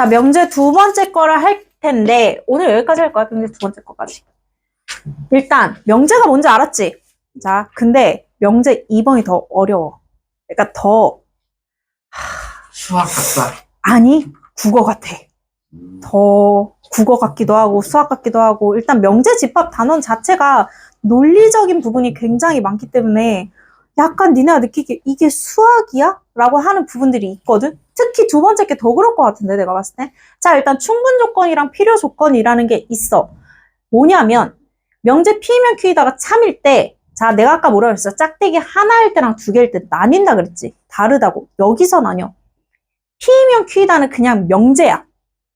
자, 명제 두 번째 거를 할 텐데, 오늘 여기까지 할 거야, 명제 두 번째 거까지. 일단, 명제가 뭔지 알았지? 자, 근데 명제 2번이 더 어려워. 그러니까 더, 수학 같다. 아니, 국어 같아. 음. 더 국어 같기도 하고 수학 같기도 하고 일단 명제 집합 단원 자체가 논리적인 부분이 굉장히 많기 때문에 약간 니네가 느끼기에 이게 수학이야? 라고 하는 부분들이 있거든? 특히 두 번째 게 더 그럴 것 같은데 내가 봤을 때 자 일단 충분 조건이랑 필요 조건이라는 게 있어 뭐냐면 명제 P면 Q이다가 참일 때 자 내가 아까 뭐라 그랬어 짝대기 하나일 때랑 두 개일 때 나뉜다 그랬지 다르다고 여기서 나뉘어 P면 Q이다는 그냥 명제야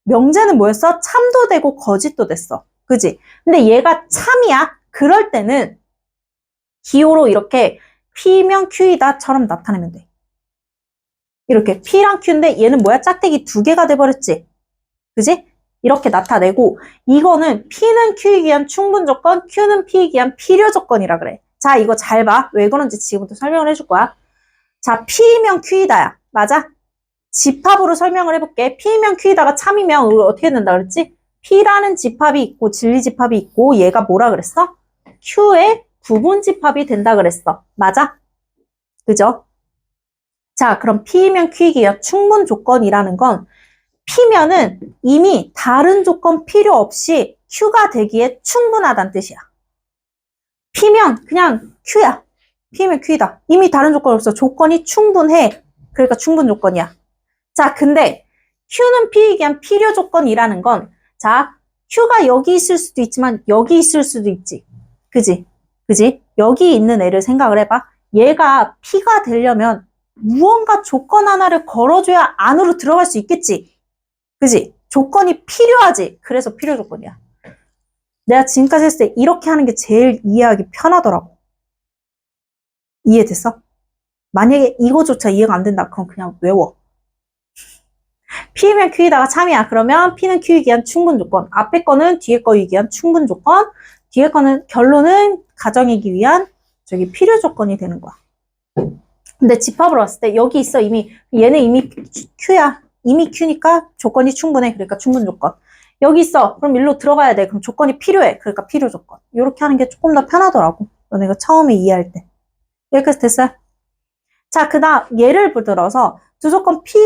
명제는 뭐였어? 참도 되고 거짓도 됐어. 그지? 근데 얘가 참이야? 그럴 때는 기호로 이렇게 P면 Q이다처럼 나타내면 돼. 이렇게 P랑 Q인데 얘는 뭐야? 짝대기 두 개가 돼버렸지? 그지? 이렇게 나타내고 이거는 P는 Q이기 위한 충분 조건, Q는 P이기 위한 필요 조건이라 그래. 자, 이거 잘 봐. 왜 그런지 지금부터 설명을 해줄 거야. 자, P면 Q이다야. 맞아? 집합으로 설명을 해볼게. P면 Q이다가 참이면 어떻게 된다 그랬지? P라는 집합이 있고 진리 집합이 있고 얘가 뭐라 그랬어? Q의 구분 집합이 된다 그랬어. 맞아? 그죠? 자, 그럼 P면 Q이기요. 충분 조건이라는 건 P면은 이미 다른 조건 필요 없이 Q가 되기에 충분하다는 뜻이야. P면 그냥 Q야. P면 Q이다. 이미 다른 조건 없어. 조건이 충분해. 그러니까 충분 조건이야. 자, 근데 Q는 P이기 위한 필요 조건이라는 건, 자, Q가 여기 있을 수도 있지만 여기 있을 수도 있지. 그지? 그지? 여기 있는 애를 생각을 해봐. 얘가 P가 되려면 무언가 조건 하나를 걸어줘야 안으로 들어갈 수 있겠지. 그지? 조건이 필요하지. 그래서 필요 조건이야. 내가 지금까지 했을 때 이렇게 하는 게 제일 이해하기 편하더라고. 이해됐어? 만약에 이거조차 이해가 안 된다. 그럼 그냥 외워. P면 Q이다가 참이야. 그러면 P는 Q이기 위한 충분 조건. 앞에 거는 뒤에 거 이기 위한 충분 조건. 뒤에 거는 결론은 가정이기 위한 저기 필요 조건이 되는 거야. 근데 집합으로 왔을 때 여기 있어 이미 얘는 이미 Q야. 이미 Q니까 조건이 충분해. 그러니까 충분 조건. 여기 있어. 그럼 일로 들어가야 돼. 그럼 조건이 필요해. 그러니까 필요 조건. 이렇게 하는 게 조금 더 편하더라고. 너네가 처음에 이해할 때. 여기까지 됐어요? 자, 그 다음 예를 들어서 두 조건 P,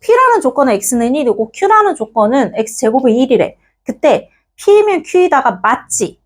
P라는 조건은 X는 1이고 Q라는 조건은 X제곱은 1이래. 그때 P면 Q이다가 맞지?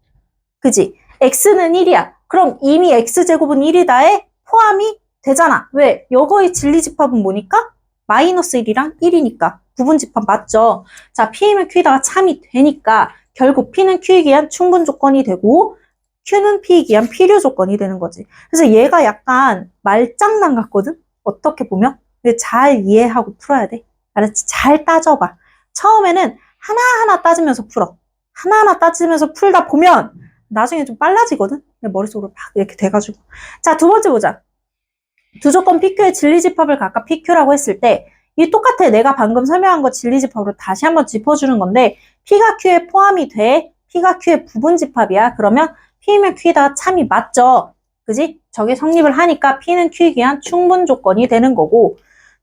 그지? X는 1이야. 그럼 이미 X제곱은 1이다에 포함이 되잖아. 왜? 여거의 진리집합은 뭐니까? 마이너스 1이랑 1이니까. 부분집합 맞죠? 자, P면 Q이다가 참이 되니까 결국 P는 Q이기 위한 충분 조건이 되고 Q는 P이기 위한 필요 조건이 되는 거지. 그래서 얘가 약간 말장난 같거든? 어떻게 보면? 잘 이해하고 풀어야 돼. 알았지? 잘 따져봐. 처음에는 하나하나 따지면서 풀어. 하나하나 따지면서 풀다 보면 나중에 좀 빨라지거든? 내 머릿속으로 막 이렇게 돼가지고. 자, 두 번째 보자. 두 조건 PQ의 진리집합을 각각 PQ라고 했을 때, 이 똑같아. 내가 방금 설명한 거 진리집합으로 다시 한번 짚어주는 건데, P가 Q에 포함이 돼. P가 Q의 부분집합이야. 그러면 P면 Q에다가 참이 맞죠? 그지? 저게 성립을 하니까 P는 Q에 의한 충분 조건이 되는 거고,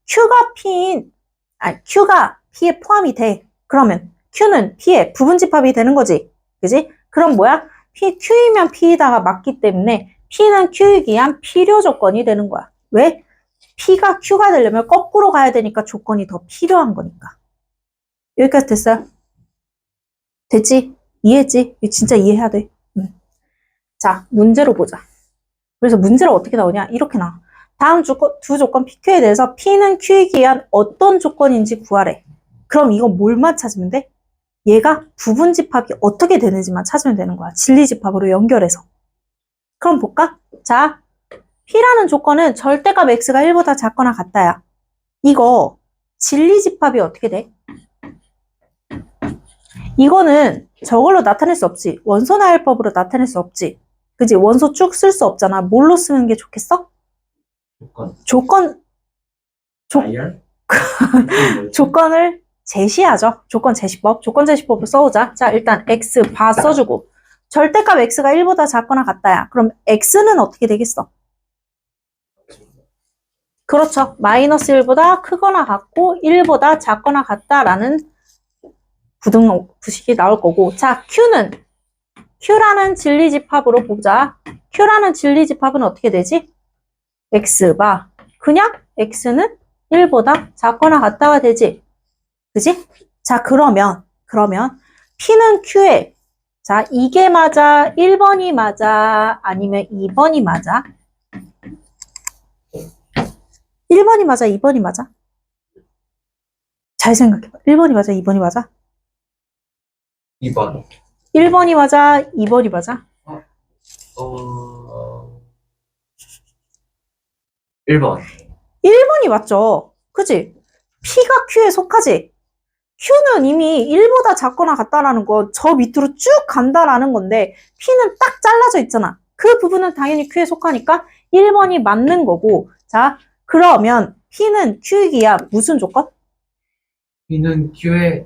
Q가 P인, 아, Q가 P에 포함이 돼. 그러면 Q는 P의 부분집합이 되는 거지. 그지? 그럼 뭐야? P, Q이면 P에다가 맞기 때문에 P는 Q에 의한 필요 조건이 되는 거야. 왜? P가 Q가 되려면 거꾸로 가야 되니까 조건이 더 필요한 거니까. 여기까지 됐어요? 됐지? 이해했지? 진짜 이해해야 돼. 응. 자, 문제로 보자. 그래서 문제로 어떻게 나오냐? 이렇게 나와. 다음 조건, 두 조건 PQ에 대해서 P는 Q이기 위한 어떤 조건인지 구하래. 그럼 이건 뭘만 찾으면 돼? 얘가 부분 집합이 어떻게 되는지만 찾으면 되는 거야. 진리 집합으로 연결해서. 그럼 볼까? 자, P라는 조건은 절대값 X가 1보다 작거나 같다야. 이거 진리 집합이 어떻게 돼? 이거는 저걸로 나타낼 수 없지. 원소 나열법으로 나타낼 수 없지. 그지? 원소 쭉 쓸 수 없잖아. 뭘로 쓰는 게 좋겠어? 조건. 조건, 조-? 조건을 제시하죠. 조건 제시법. 조건 제시법을 써오자. 자, 일단 X 바 써주고. 절대값 X가 1보다 작거나 같다야. 그럼 X는 어떻게 되겠어? 그렇죠. 마이너스 1보다 크거나 같고 1보다 작거나 같다라는 부등 부식이 나올 거고. 자, Q는 Q라는 진리집합으로 보자. Q라는 진리집합은 어떻게 되지? X바. 그냥 X는 1보다 작거나 같다가 되지. 그지? 자, 그러면, 그러면 P는 Q에 자, 이게 맞아? 1번이 맞아? 아니면 2번이 맞아? 1번이 맞아? 2번이 맞아? 잘 생각해봐. 1번이 맞아? 2번이 맞아? 2번. 1번이 맞아? 2번이 맞아? 어. 1번. 1번이 맞죠? 그지? P가 Q에 속하지? Q는 이미 1보다 작거나 같다라는 건 저 밑으로 쭉 간다라는 건데 P는 딱 잘라져 있잖아. 그 부분은 당연히 Q에 속하니까 1번이 맞는 거고 자 그러면 P는 Q이기야 무슨 조건? B는 Q의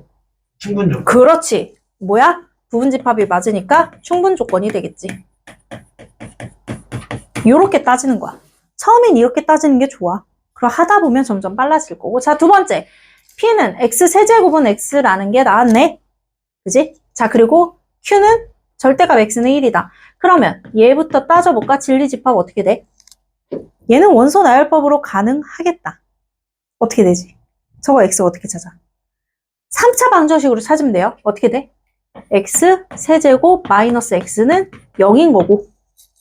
충분 조건. 그렇지. 뭐야? 부분집합이 맞으니까 충분 조건이 되겠지. 요렇게 따지는 거야. 처음엔 이렇게 따지는 게 좋아. 그럼 하다 보면 점점 빨라질 거고. 자, 두 번째. P는 X 세제곱은 X라는 게 나왔네. 그지? 자, 그리고 Q는 절대값 X는 1이다. 그러면 얘부터 따져볼까? 진리집합 어떻게 돼? 얘는 원소 나열법으로 가능하겠다. 어떻게 되지? 저거 X 어떻게 찾아? 3차 방정식으로 찾으면 돼요. 어떻게 돼? x 세제곱 마이너스 x는 0인 거고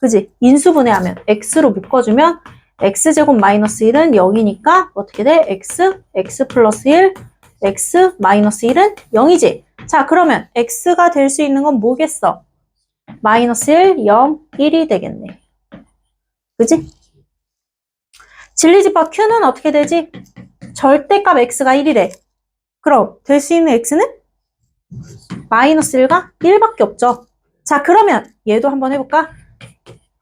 그지? 인수분해하면 x로 묶어주면 x제곱 마이너스 1은 0이니까 어떻게 돼? x, x 플러스 1, x 마이너스 1은 0이지? 자 그러면 x가 될 수 있는 건 뭐겠어? 마이너스 1, 0, 1이 되겠네. 그지? 진리집합 q는 어떻게 되지? 절대값 x가 1이래. 그럼 될 수 있는 x는 마이너스 1과 1밖에 없죠. 자, 그러면 얘도 한번 해볼까?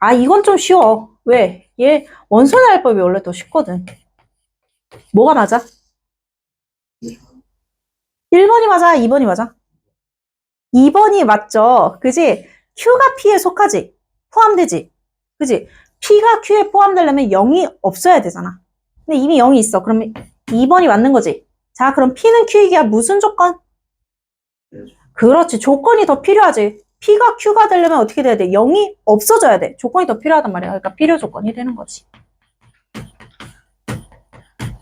아, 이건 좀 쉬워. 왜? 얘 원소 나열법이 원래 더 쉽거든. 뭐가 맞아? 1번이 맞아? 2번이 맞아? 2번이 맞죠? 그지? Q가 P에 속하지? 포함되지? 그지? P가 Q에 포함되려면 0이 없어야 되잖아. 근데 이미 0이 있어. 그러면 2번이 맞는 거지. 자, 그럼 P는 Q이기야 무슨 조건? 그렇지. 조건이 더 필요하지. P가 Q가 되려면 어떻게 돼야 돼? 0이 없어져야 돼. 조건이 더 필요하단 말이야. 그러니까 필요 조건이 되는 거지.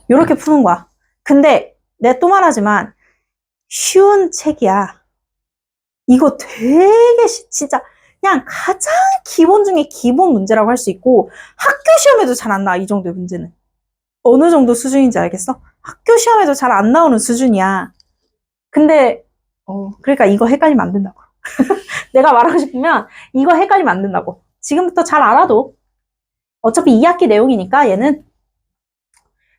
이렇게 푸는 거야. 근데 내가 또 말하지만 쉬운 책이야. 이거 되게 쉬- 진짜 그냥 가장 기본 중에 기본 문제라고 할 수 있고 학교 시험에도 잘 안 나와. 이 정도의 문제는. 어느 정도 수준인지 알겠어? 학교 시험에도 잘 안 나오는 수준이야. 근데 어, 그러니까 이거 헷갈리면 안 된다고. 내가 말하고 싶으면 이거 헷갈리면 안 된다고. 지금부터 잘 알아도. 어차피 2학기 내용이니까 얘는.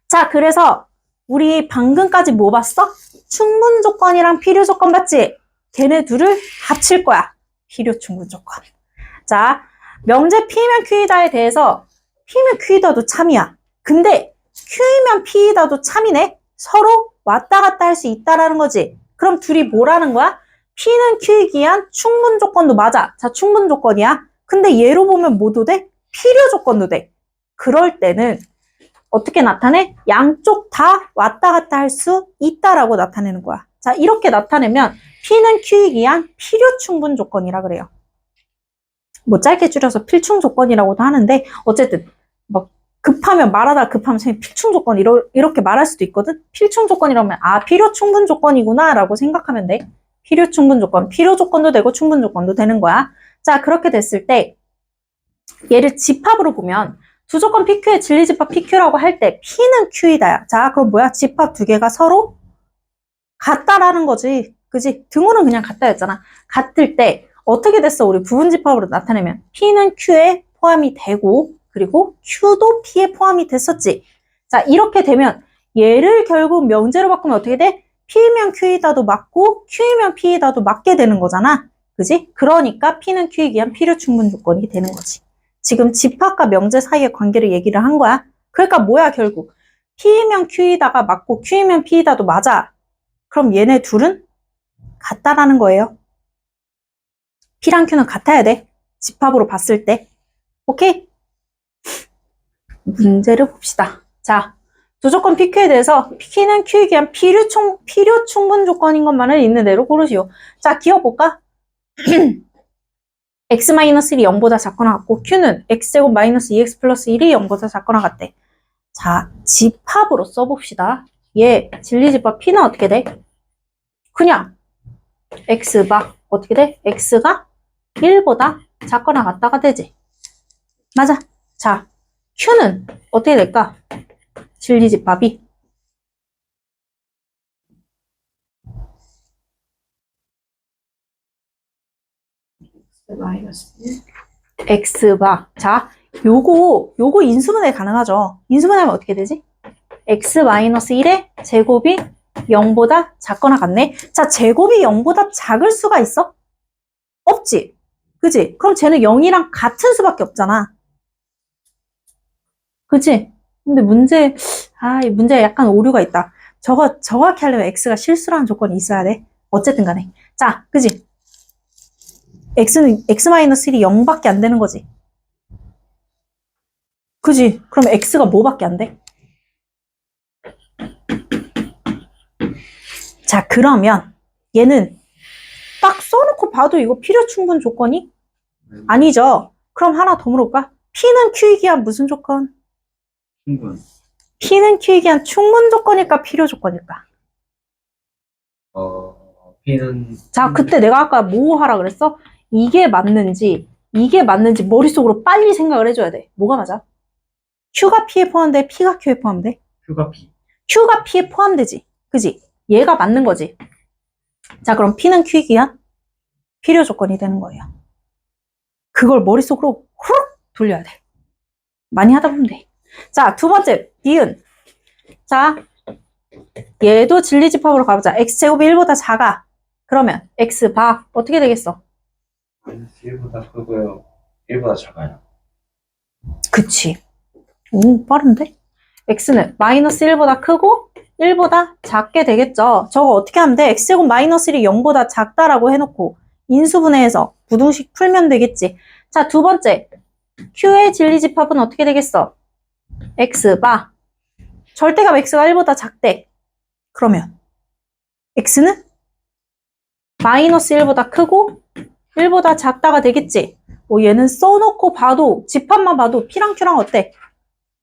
자, 그래서 우리 방금까지 뭐 봤어? 충분 조건이랑 필요 조건 봤지? 걔네 둘을 합칠 거야. 필요 충분 조건. 자, 명제 P면 Q이다에 대해서 P면 Q이다도 참이야. 근데 Q이면 P이다도 참이네? 서로 왔다 갔다 할 수 있다라는 거지. 그럼 둘이 뭐라는 거야? P는 Q이기한 충분 조건도 맞아. 자, 충분 조건이야. 근데 얘로 보면 뭐도 돼? 필요 조건도 돼. 그럴 때는 어떻게 나타내? 양쪽 다 왔다 갔다 할 수 있다라고 나타내는 거야. 자, 이렇게 나타내면 P는 Q이기한 필요 충분 조건이라 그래요. 뭐 짧게 줄여서 필충 조건이라고도 하는데 어쨌든 막 급하면 말하다 급하면 선생님 필충 조건 이러, 이렇게 말할 수도 있거든. 필충 조건이라면 아 필요 충분 조건이구나 라고 생각하면 돼. 필요 충분 조건, 필요 조건도 되고 충분 조건도 되는 거야. 자 그렇게 됐을 때 얘를 집합으로 보면 두 조건 PQ의 진리 집합 PQ라고 할 때 P는 Q이다. 자 그럼 뭐야? 집합 두 개가 서로 같다라는 거지. 그지? 등호는 그냥 같다였잖아. 같을 때 어떻게 됐어? 우리 부분 집합으로 나타내면 P는 Q에 포함이 되고 그리고 Q도 P에 포함이 됐었지. 자, 이렇게 되면 얘를 결국 명제로 바꾸면 어떻게 돼? P면 Q이다도 맞고 Q이면 P이다도 맞게 되는 거잖아. 그지? 그러니까 P는 Q이기한 필요 충분 조건이 되는 거지. 지금 집합과 명제 사이의 관계를 얘기를 한 거야. 그러니까 뭐야 결국 P이면 Q이다가 맞고 Q이면 P이다도 맞아. 그럼 얘네 둘은 같다라는 거예요. P랑 Q는 같아야 돼. 집합으로 봤을 때. 오케이? 문제를 봅시다. 자, 두 조건 PQ에 대해서 P는 Q에 기한 필요, 총, 필요 충분 조건인 것만을 있는 대로 고르시오. 자, 기어볼까? x-1이 0보다 작거나 같고 Q는 x제곱 마이너스 2x 플러스 1이 0보다 작거나 같대. 자, 집합으로 써봅시다. 얘 진리집합 P는 어떻게 돼? 그냥 x가 어떻게 돼? x가 1보다 작거나 같다가 되지. 맞아. 자, Q는 어떻게 될까? 1. x바. 자 요거 요거 인수분해 가능하죠. 인수분해하면 어떻게 되지? X-1의 제곱이 0보다 작거나 같네. 자 제곱이 0보다 작을 수가 있어? 없지. 그지? 그럼 쟤는 0이랑 같은 수밖에 없잖아. 그지 근데 문제 아 이 문제에 약간 오류가 있다 저거 정확히 하려면 x가 실수라는 조건이 있어야 돼 어쨌든 간에 자 그지 x는 x-1이 0밖에 안 되는 거지. 그지? 그럼 x가 뭐밖에 안 돼? 자, 그러면 얘는 딱 써놓고 봐도 이거 필요 충분 조건이 아니죠. 그럼 하나 더 물어볼까? p는 q에 기한 무슨 조건? 충분. p는 q에 기한 충분 조건일까? 필요 조건일까? 어, P는 자, 그때 내가 아까 뭐 하라 그랬어? 이게 맞는지, 이게 맞는지 머릿속으로 빨리 생각을 해줘야 돼. 뭐가 맞아? Q가 P에 포함돼? P가 Q에 포함돼? Q가 P. Q가 P에 포함되지. 그지? 얘가 맞는 거지. 자, 그럼 P는 Q에 기한 필요 조건이 되는 거예요. 그걸 머릿속으로 후룩 돌려야 돼. 많이 하다 보면 돼. 자, 두 번째, 니은. 자, 얘도 진리집합으로 가보자. x제곱이 1보다 작아. 그러면 x 바 어떻게 되겠어? 마이너스 1보다 크고요. 1보다 작아요. 그치. 오, 빠른데? x는 마이너스 1보다 크고 1보다 작게 되겠죠. 저거 어떻게 하면 돼? x제곱 마이너스 1이 0보다 작다라고 해놓고 인수분해해서 부등식 풀면 되겠지. 자, 두 번째. q의 진리집합은 어떻게 되겠어? X바 절대값 x가 1보다 작대. 그러면 x는 마이너스 1보다 크고 1보다 작다가 되겠지. 뭐 얘는 써놓고 봐도 집합만 봐도 P랑 Q랑 어때?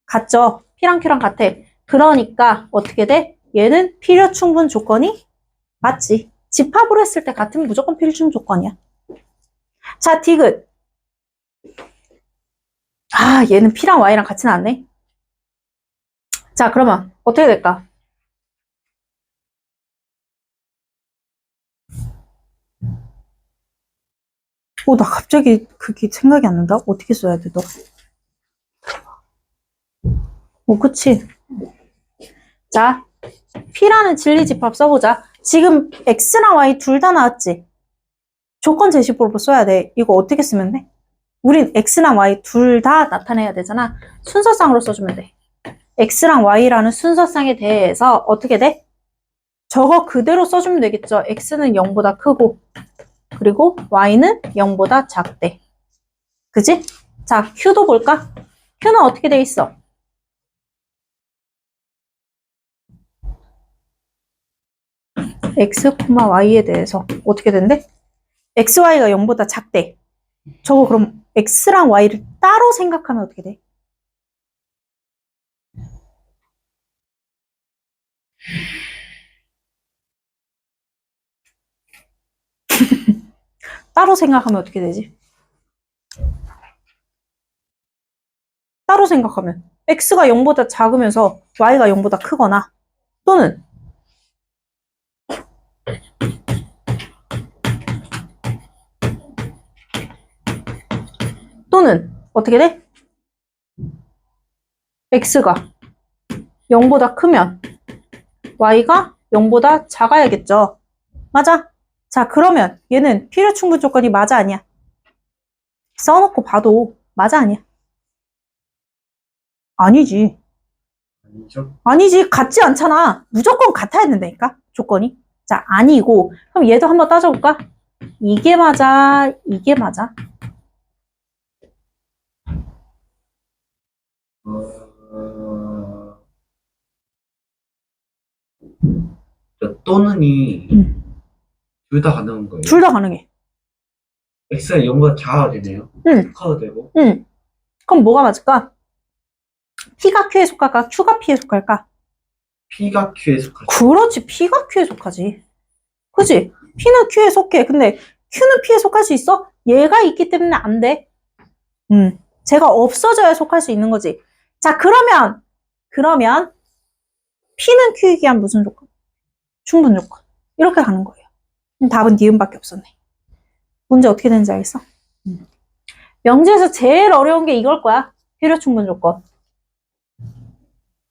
같죠? P랑 Q랑 같아. 그러니까 어떻게 돼? 얘는 필요 충분 조건이 맞지. 집합으로 했을 때 같으면 무조건 필요 충분 조건이야. 자, 디귿. 아, 얘는 P랑 Y랑 같이 나왔네. 자, 그러면 어떻게 될까? 어, 나 갑자기 그게 생각이 안 난다? 어떻게 써야 돼, 너? 어, 그치. 자, P라는 진리집합 써보자. 지금 X랑 Y 둘 다 나왔지? 조건 제시법으로 써야 돼. 이거 어떻게 쓰면 돼? 우린 X랑 Y 둘 다 나타내야 되잖아. 순서상으로 써주면 돼. X랑 Y라는 순서상에 대해서 어떻게 돼? 저거 그대로 써주면 되겠죠. X는 0보다 크고, 그리고 y는 0보다 작대. 그지? 자, q도 볼까? q는 어떻게 돼 있어? x, y에 대해서 어떻게 된대? xy가 0보다 작대. 저거 그럼 x랑 y를 따로 생각하면 어떻게 돼? 따로 생각하면 어떻게 되지? 따로 생각하면 x가 0보다 작으면서 y가 0보다 크거나 또는 또는 어떻게 돼? x가 0보다 크면 y가 0보다 작아야겠죠. 맞아? 자, 그러면 얘는 필요 충분 조건이 맞아 아니야? 써놓고 봐도 맞아 아니야? 아니지. 아니죠? 아니지. 같지 않잖아. 무조건 같아야 된다니까. 조건이. 자, 아니고. 그럼 얘도 한번 따져볼까? 이게 맞아. 이게 맞아. 어, 그 또는이 음. 둘 다 가능한 거예요. 둘 다 가능해. x가 0보다 작아야 되네요. 응. 커도 되고. 응. 그럼 뭐가 맞을까? P가 Q에 속할까? Q가 P에 속할까? p가 q에 속하죠. 그렇지. P가 Q에 속하지. 그지? P는 Q에 속해. 근데 Q는 P에 속할 수 있어? 얘가 있기 때문에 안 돼. 음. 제가 없어져야 속할 수 있는 거지. 자, 그러면, 그러면, P는 Q이기 한 무슨 조건? 충분 조건. 이렇게 가는 거예요. 그럼 답은 니은밖에 없었네. 문제 어떻게 되는지 알겠어? 음. 명제에서 제일 어려운 게 이걸 거야. 필요 충분 조건.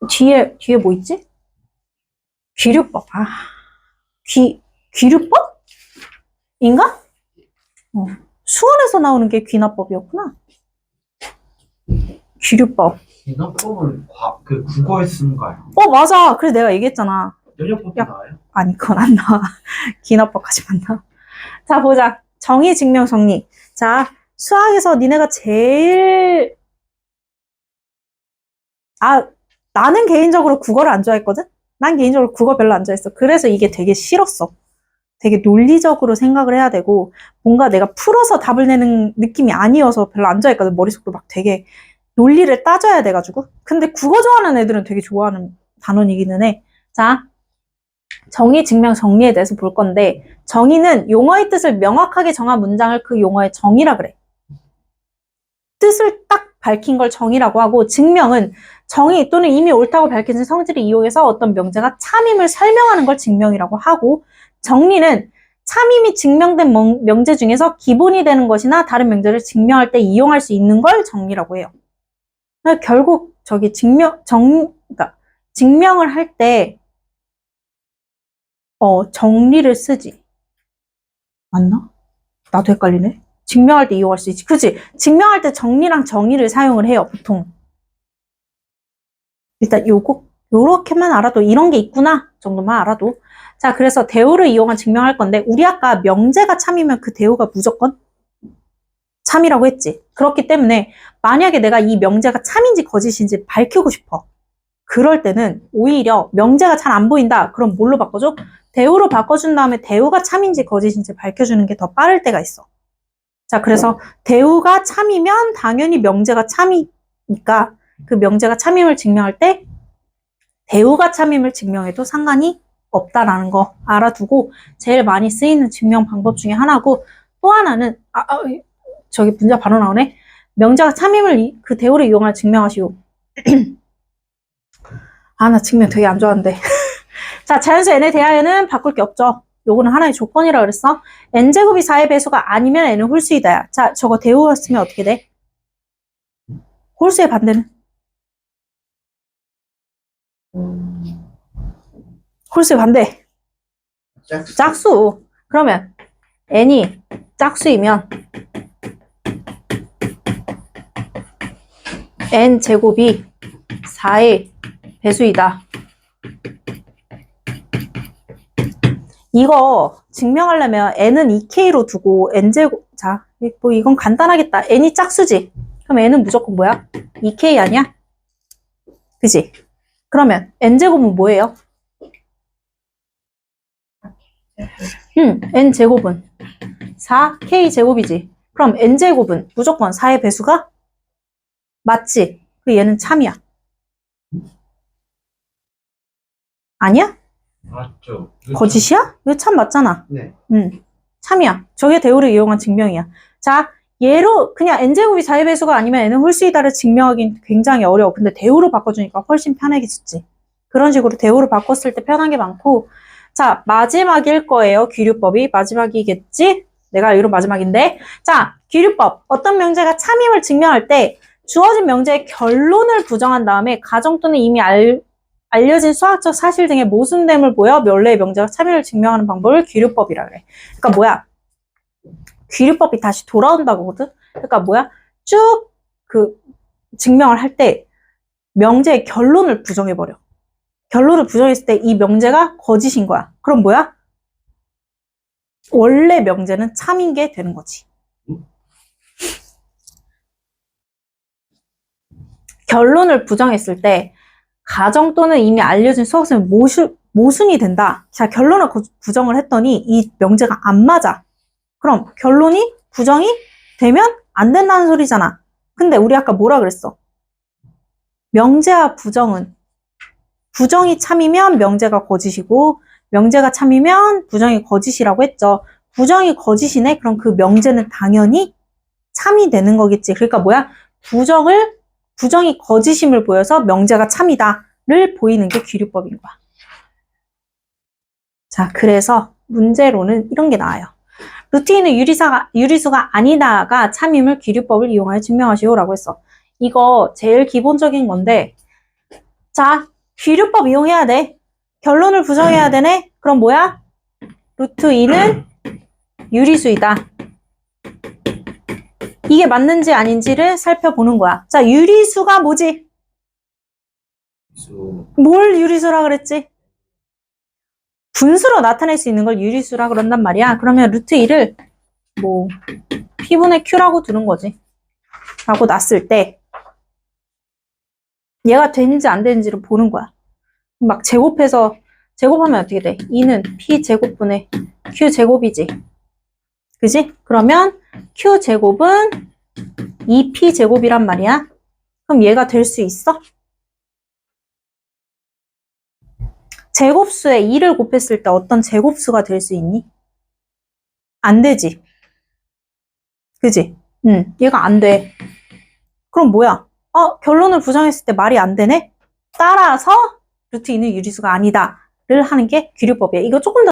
뒤에, 뒤에 뭐 있지? 귀류법. 아, 귀, 귀류법? 인가? 어, 수원에서 나오는 게 귀납법이었구나. 귀류법. 과- 그 국어에 쓰는 거 아니에요? 어, 맞아. 그래, 내가 얘기했잖아. 연역법도 야. 나와요? 아니, 그건 안 나와. 귀납법까지 만 나와. 자, 보자. 정의, 증명, 정리. 자, 수학에서 니네가 제일, 아, 나는 개인적으로 국어를 안 좋아했거든? 난 개인적으로 국어 별로 안 좋아했어. 그래서 이게 되게 싫었어. 되게 논리적으로 생각을 해야 되고, 뭔가 내가 풀어서 답을 내는 느낌이 아니어서 별로 안 좋아했거든. 머릿속으로 막 되게 논리를 따져야 돼가지고. 근데 국어 좋아하는 애들은 되게 좋아하는 단원이기는 해. 자, 정의, 증명, 정리에 대해서 볼 건데, 정의는 용어의 뜻을 명확하게 정한 문장을 그 용어의 정의라 그래. 뜻을 딱 밝힌 걸 정의라고 하고, 증명은 정의 또는 이미 옳다고 밝혀진 성질을 이용해서 어떤 명제가 참임을 설명하는 걸 증명이라고 하고, 정리는 참임이 증명된 명- 명제 중에서 기본이 되는 것이나 다른 명제를 증명할 때 이용할 수 있는 걸 정리라고 해요. 그러니까 결국 저기 증명, 정, 그러니까 증명을 할 때, 어, 정리를 쓰지. 맞나? 나도 헷갈리네. 증명할 때 이용할 수 있지. 그치? 증명할 때 정리랑 정의를 사용을 해요, 보통. 일단 요거, 요렇게만 알아도 이런 게 있구나 정도만 알아도. 자, 그래서 대우를 이용한 증명할 건데, 우리 아까 명제가 참이면 그 대우가 무조건 참이라고 했지. 그렇기 때문에 만약에 내가 이 명제가 참인지 거짓인지 밝히고 싶어. 그럴 때는 오히려 명제가 잘 안 보인다. 그럼 뭘로 바꿔줘? 대우로 바꿔준 다음에 대우가 참인지 거짓인지 밝혀주는 게 더 빠를 때가 있어. 자, 그래서 대우가 참이면 당연히 명제가 참이니까 그 명제가 참임을 증명할 때 대우가 참임을 증명해도 상관이 없다라는 거 알아두고 제일 많이 쓰이는 증명 방법 중에 하나고 또 하나는 아, 아, 저기 문제 바로 나오네. 명제가 참임을 이- 그 대우를 이용하여 증명하시오. 아, 나 증명 되게 안 좋아하는데. 자, 자연수 n에 대하여는 바꿀 게 없죠. 요거는 하나의 조건이라 그랬어. n제곱이 4의 배수가 아니면 n은 홀수이다야. 자, 저거 대우였으면 어떻게 돼? 홀수의 반대는? 홀수의 반대. 짝수. 짝수. 그러면 n이 짝수이면 n 제곱이 4의 배수이다. 이거 증명하려면 n은 2k로 두고 n 제곱 자, 이- 뭐 이건 간단하겠다. n이 짝수지. 그럼 n은 무조건 뭐야? 2k 아니야? 그지? 그러면 n 제곱은 뭐예요? 응, n 제곱은 4k 제곱이지. 그럼 n 제곱은 무조건 4의 배수가 맞지? 그 얘는 참이야. 아니야? 맞죠. 거짓이야? 이거 참 맞잖아. 네. 응, 참이야. 저게 대우를 이용한 증명이야. 자, 얘로 그냥 n제곱이 4의 배수가 아니면 n은 홀수이다를 증명하기는 굉장히 어려워. 근데 대우로 바꿔주니까 훨씬 편하겠지. 그런 식으로 대우로 바꿨을 때 편한 게 많고 자, 마지막일 거예요. 귀류법이 마지막이겠지? 내가 알기로 마지막인데 자, 귀류법. 어떤 명제가 참임을 증명할 때 주어진 명제의 결론을 부정한 다음에 가정 또는 이미 알, 알려진 수학적 사실 등의 모순됨을 보여 멸래의 명제가 참임을 증명하는 방법을 귀류법이라 그래. 그러니까 뭐야? 귀류법이 다시 돌아온다거든? 그러니까 뭐야? 쭉 그 증명을 할 때 명제의 결론을 부정해 버려. 결론을 부정했을 때 이 명제가 거짓인 거야. 그럼 뭐야? 원래 명제는 참인 게 되는 거지. 결론을 부정했을 때 가정 또는 이미 알려진 수학적 모순, 모순이 된다. 자, 결론을 고- 부정을 했더니 이 명제가 안 맞아. 그럼 결론이 부정이 되면 안 된다는 소리잖아. 근데 우리 아까 뭐라 그랬어? 명제와 부정은 부정이 참이면 명제가 거짓이고 명제가 참이면 부정이 거짓이라고 했죠. 부정이 거짓이네? 그럼 그 명제는 당연히 참이 되는 거겠지. 그러니까 뭐야? 부정을 부정이 거짓임을 보여서 명제가 참이다를 보이는 게 귀류법인 거야. 자, 그래서 문제로는 이런 게 나와요. 루틴은 유리사가, 유리수가 아니다가 참임을 귀류법을 이용하여 증명하시오라고 했어. 이거 제일 기본적인 건데, 자, 귀류법 이용해야 돼. 결론을 부정해야 되네? 그럼 뭐야? 루트 2는 유리수이다. 이게 맞는지 아닌지를 살펴보는 거야. 자, 유리수가 뭐지? 수. 뭘 유리수라 그랬지? 분수로 나타낼 수 있는 걸 유리수라 그런단 말이야. 그러면 루트 2를 뭐 P분의 Q라고 두는 거지. 라고 놨을 때 얘가 되는지 안 되는지를 보는 거야. 막 제곱해서 제곱하면 어떻게 돼? 2는 P 제곱분의 Q 제곱이지. 그지? 그러면 Q 제곱은 2P 제곱이란 말이야. 그럼 얘가 될 수 있어? 제곱수에 2를 곱했을 때 어떤 제곱수가 될 수 있니? 안 되지. 그지? 응, 얘가 안 돼. 그럼 뭐야? 어, 결론을 부정했을 때 말이 안 되네? 따라서 루트 2는 유리수가 아니다 를 하는 게 귀류법이야. 이거 조금 더